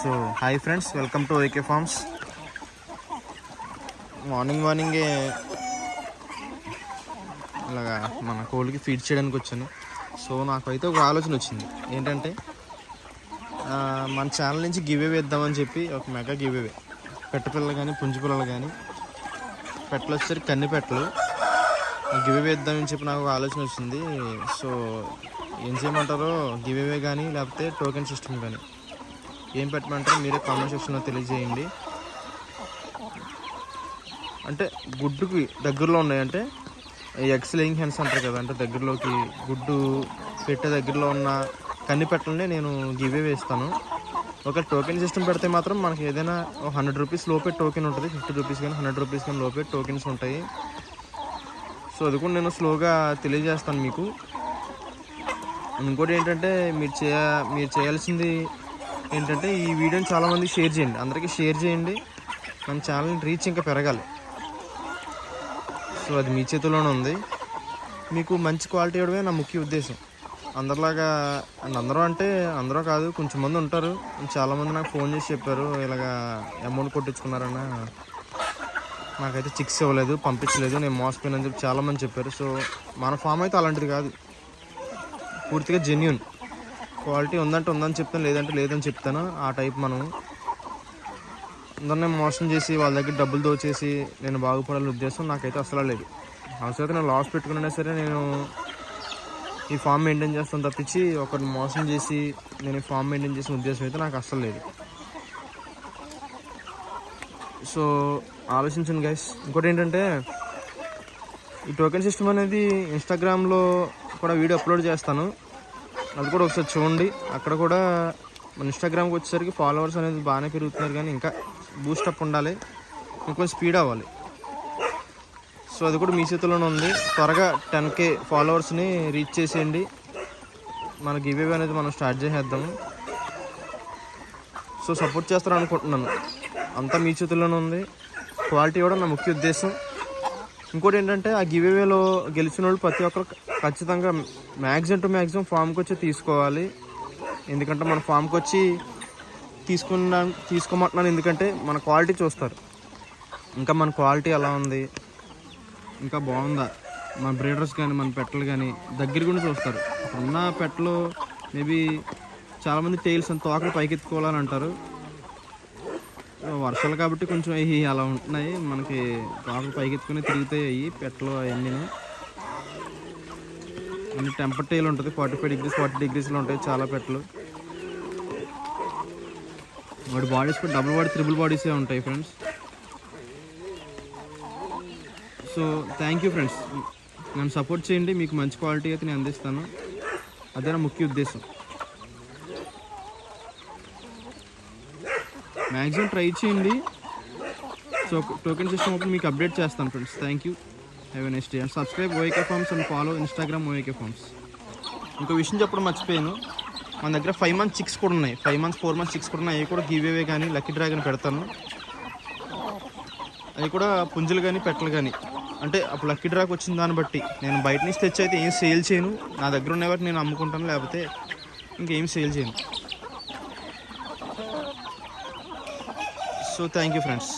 So hi friends welcome to AK farms morning మార్నింగే ఇలాగా మన కోళ్ళకి ఫీడ్ చేయడానికి వచ్చాను. సో నాకైతే ఒక ఆలోచన వచ్చింది. ఏంటంటే మన ఛానల్ నుంచి గివ్ వేద్దామని చెప్పి ఒక మెగా గివ్ అవే పెట్ట పిల్లలు కానీ పుంజు పిల్లలు కానీ పెట్టలు వచ్చేసరికి కన్ని పెట్టలు. గివ్ వేద్దామని చెప్పి నాకు ఒక ఆలోచన వచ్చింది. సో ఏం చేయమంటారో గివ్ అవే కానీ లేకపోతే టోకెన్ సిస్టమ్ కానీ ఏం పెట్టమంటారో మీరే కామెంట్ సెక్షన్లో తెలియజేయండి. అంటే గుడ్డుకి దగ్గరలో ఉన్నాయంటే ఎగ్స్ లేయింగ్ హ్యాండ్స్ అంటారు కదా అంటే దగ్గరలోకి గుడ్డు పెట్టే దగ్గరలో ఉన్న కన్ని పెట్టలనే నేను గివే వేస్తాను. ఒక టోకెన్ సిస్టమ్ పెడితే మాత్రం మనకి ఏదైనా హండ్రెడ్ రూపీస్ లోపే టోకెన్ ఉంటుంది ఫిఫ్టీ రూపీస్ కానీ హండ్రెడ్ రూపీస్ కానీ లోపే టోకెన్స్ ఉంటాయి. సో అది కూడా నేను స్లోగా తెలియజేస్తాను మీకు. ఇంకోటి ఏంటంటే మీరు చేయ మీరు చేయాల్సింది ఏంటంటే ఈ వీడియోని చాలామంది షేర్ చేయండి. అందరికీ షేర్ చేయండి. మన ఛానల్ రీచ్ ఇంకా పెరగాలి. సో అది మీ చేతిలోనే ఉంది. మీకు మంచి క్వాలిటీ ఇవ్వడమే నా ముఖ్య ఉద్దేశం. అందరిలాగా అండ్ అందరూ అంటే అందరూ కాదు కొంచెం మంది ఉంటారు. చాలామంది నాకు ఫోన్ చేసి చెప్పారు ఇలాగా అమౌంట్ కొట్టించుకున్నారన్న. నాకైతే చిక్స్ ఇవ్వలేదు పంపించలేదు నేను మోసపోయినని చెప్పి చాలామంది చెప్పారు. సో మన ఫామ్ అయితే అలాంటిది కాదు. పూర్తిగా జెన్యున్ క్వాలిటీ ఉందంటే ఉందని చెప్తాను లేదంటే లేదని చెప్తాను. ఆ టైప్ మనం అందరినీ మోసం చేసి వాళ్ళ దగ్గర డబ్బులు దోచేసి నేను బాగుపడాలని ఉద్దేశం నాకైతే అసలు లేదు. అవసరం నేను లాస్ పెట్టుకున్నా సరే నేను ఈ ఫామ్ మెయింటైన్ చేస్తాను తప్పించి ఒకరిని మోసం చేసి నేను ఈ ఫామ్ మెయింటైన్ చేసిన ఉద్దేశం అయితే నాకు అస్సలు లేదు. సో ఆలోచించండి గైస్ ఇంకోటి ఏంటంటే ఈ టోకెన్ సిస్టమ్ అనేది ఇన్స్టాగ్రామ్లో కూడా వీడియో అప్లోడ్ చేస్తాను. అది కూడా ఒకసారి చూడండి. అక్కడ కూడా మన ఇన్స్టాగ్రామ్కి వచ్చేసరికి ఫాలోవర్స్ అనేది బాగానే పెరుగుతున్నారు కానీ ఇంకా బూస్టప్ ఉండాలి. ఇంకొంచెం స్పీడ్ అవ్వాలి. సో అది కూడా మీ చేతిలోనే ఉంది. త్వరగా టెన్ కే ఫాలోవర్స్ని రీచ్ చేసేయండి. మన గివ్ అనేది మనం స్టార్ట్ చేసేద్దాము సో సపోర్ట్ చేస్తారనుకుంటున్నాను. అంతా మీ చేతుల్లోనే ఉంది. క్వాలిటీ కూడా నా ముఖ్య ఉద్దేశం. ఇంకోటి ఏంటంటే ఆ గివేవేలో గెలిచిన వాళ్ళు ప్రతి ఒక్కరు ఖచ్చితంగా మ్యాక్సిమం టు మ్యాక్సిమం ఫామ్కి వచ్చి తీసుకోవాలి. ఎందుకంటే మన ఫామ్కి వచ్చి తీసుకున్నా తీసుకోమంటున్నాను ఎందుకంటే మన క్వాలిటీ చూస్తారు. ఇంకా మన క్వాలిటీ ఎలా ఉంది? ఇంకా బాగుందా? మన బ్రీడర్స్ కానీ మన పెట్టలు కానీ దగ్గర కూడా చూస్తారు. ఉన్న పెట్టలు మేబీ చాలామంది టైల్స్ అంత తోకలు పైకెత్తుకోవాలని అంటారు. వర్షాలు కాబట్టి కొంచెం అవి అలా ఉంటున్నాయి. మనకి తోకలు పైకెత్తుకుని తిరుగుతాయి అవి పెట్టలు అవన్నీ. అన్ని టెంపర్ టైల్ ఉంటుంది. ఫార్టీ ఫైవ్ డిగ్రీస్ ఫార్టీ డిగ్రీస్లో ఉంటాయి చాలా పెట్టలు. వాడి బాడీస్ కూడా డబుల్ బాడీ త్రిబుల్ బాడీసే ఉంటాయి friends so thank you friends నన్ను సపోర్ట్ చేయండి. మీకు మంచి క్వాలిటీ అయితే నేను అందిస్తాను. అదే నా ముఖ్య ఉద్దేశం. మ్యాక్సిమం ట్రై చేయండి. సో టోకెన్ సిస్టమ్ అప్పుడు మీకు అప్డేట్ చేస్తాను friends. Thank you have a next day and subscribe AK farms and follow Instagram AK farms ఇంకో విషయం చెప్పడం మర్చిపోయాను. మన దగ్గర ఫైవ్ మంత్స్ సిక్స్ కూడా ఉన్నాయి. Five months four months six కూడా ఉన్నాయి. అవి కూడా గివ్ కానీ లక్కీ డ్రాగన్ పెడతాను. అవి కూడా పుంజులు కానీ పెట్టలు కానీ అంటే అప్పుడు లక్కీ డ్రాక్ వచ్చిన దాన్ని బట్టి. నేను బయట నుంచి తెచ్చి అయితే ఏం సేల్ చేయను. నా దగ్గర ఉన్న నేను అమ్ముకుంటాను. లేకపోతే ఇంకేం సేల్ చేయను. So thank you friends